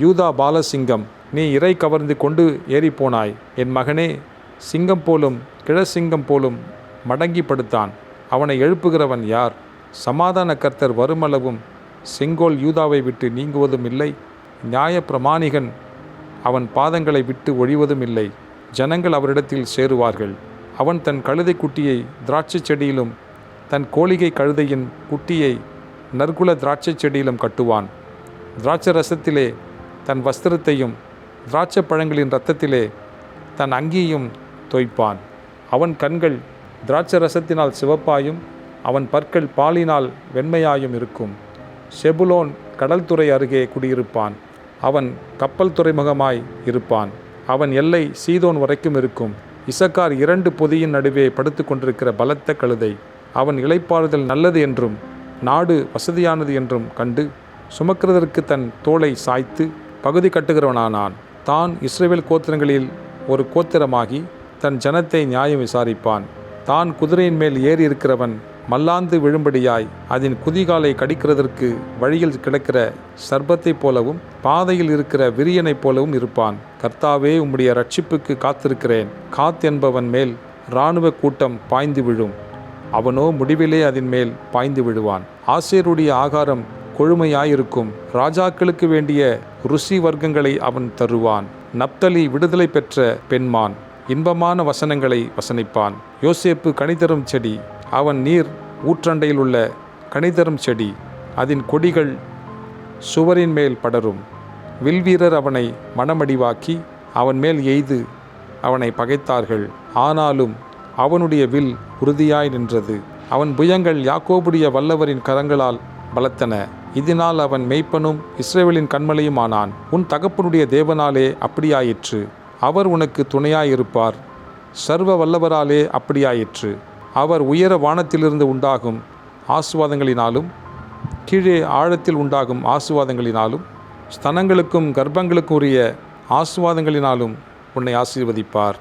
யூதா பாலசிங்கம் நீ இறை கவர்ந்து கொண்டு ஏறிப்போனாய். என் மகனே சிங்கம் போலும் கிழசிங்கம் போலும் மடங்கி படுத்தான் அவனை எழுப்புகிறவன் யார்? சமாதான கர்த்தர் வருமளவும் செங்கோல் யூதாவை விட்டு நீங்குவதும் இல்லை. நியாய பிரமாணிகன் அவன் பாதங்களை விட்டு ஒழிவதும் இல்லை. ஜனங்கள் அவரிடத்தில் சேருவார்கள். அவன் தன் கழுதை குட்டியை திராட்சைச் செடியிலும் தன் கோழிகை கழுதையின் குட்டியை நற்குல திராட்சைச் செடியிலும் கட்டுவான். திராட்சை ரசத்திலே தன் வஸ்திரத்தையும் திராட்சை பழங்களின் இரத்தத்திலே தன் அங்கியையும் தொய்ப்பான். அவன் கண்கள் திராட்சை ரசத்தினால் சிவப்பாயும் அவன் பற்கள் பாலினால் வெண்மையாயும் இருக்கும். செபுலோன் கடல் துறை அருகே குடியிருப்பான். அவன் கப்பல் துறைமுகமாய் இருப்பான். அவன் எல்லை சீதோன் வரைக்கும் இருக்கும். இசக்கார் இரண்டு பொதியின் நடுவே படுத்து கொண்டிருக்கிற பலத்த கழுதை. அவன் இளைப்பாறுதல் நல்லது என்றும் நாடு வசதியானது என்றும் கண்டு சுமக்கிறதற்கு தன் தோளை சாய்த்து பகுதி கட்டுகிறவனானான். தான் இஸ்ரேல் கோத்திரங்களில் ஒரு கோத்திரமாகி தன் ஜனத்தை நியாயம் விசாரிப்பான். தான் குதிரையின் மேல் ஏறி இருக்கிறவன் மல்லாந்து விழும்படியாய் அதன் குதிகாலை கடிக்கிறதற்கு வழியில் கிடக்கிற சர்பத்தைப் போலவும் பாதையில் இருக்கிற விரியனைப் போலவும் இருப்பான். கர்த்தாவே உம்முடைய ரட்சிப்புக்கு காத்திருக்கிறேன். காத் என்பவன் மேல் இராணுவ கூட்டம் பாய்ந்து விழும். அவனோ முடிவிலே அதன் மேல் பாய்ந்து விழுவான். ஆசிரியருடைய ஆகாரம் கொழுமையாயிருக்கும். ராஜாக்களுக்கு வேண்டிய ருசி வர்க்கங்களை அவன் தருவான். நப்தலி விடுதலை பெற்ற பெண்மான். இன்பமான வசனங்களை வசனிப்பான். யோசேப்பு கனிதரும் செடி. அவன் நீர் ஊற்றண்டையில் உள்ள கனிதரும் செடி. அதன் கொடிகள் சுவரின் மேல் படரும். வில்வீரர் அவனை மனமடிவாக்கி அவன் மேல் எய்து அவனை பகைத்தார்கள். ஆனாலும் அவனுடைய வில் உறுதியாய் நின்றது. அவன் புயங்கள் யாக்கோபுடைய வல்லவரின் கரங்களால் பலத்தன. இதனால் அவன் மெய்ப்பனும் இஸ்ரேவேலின் கண்மலையும் ஆனான் உன் தகப்பனுடைய தேவனாலே அப்படியாயிற்று. அவர் உனக்கு துணையாயிருப்பார். சர்வ வல்லவராலே அப்படியாயிற்று. அவர் உயர வானத்திலிருந்து உண்டாகும் ஆசுவாதங்களினாலும் கீழே ஆழத்தில் உண்டாகும் ஆசுவாதங்களினாலும் ஸ்தனங்களுக்கும் கர்ப்பங்களுக்கும் உரிய ஆசுவாதங்களினாலும் உன்னை ஆசீர்வதிப்பார்.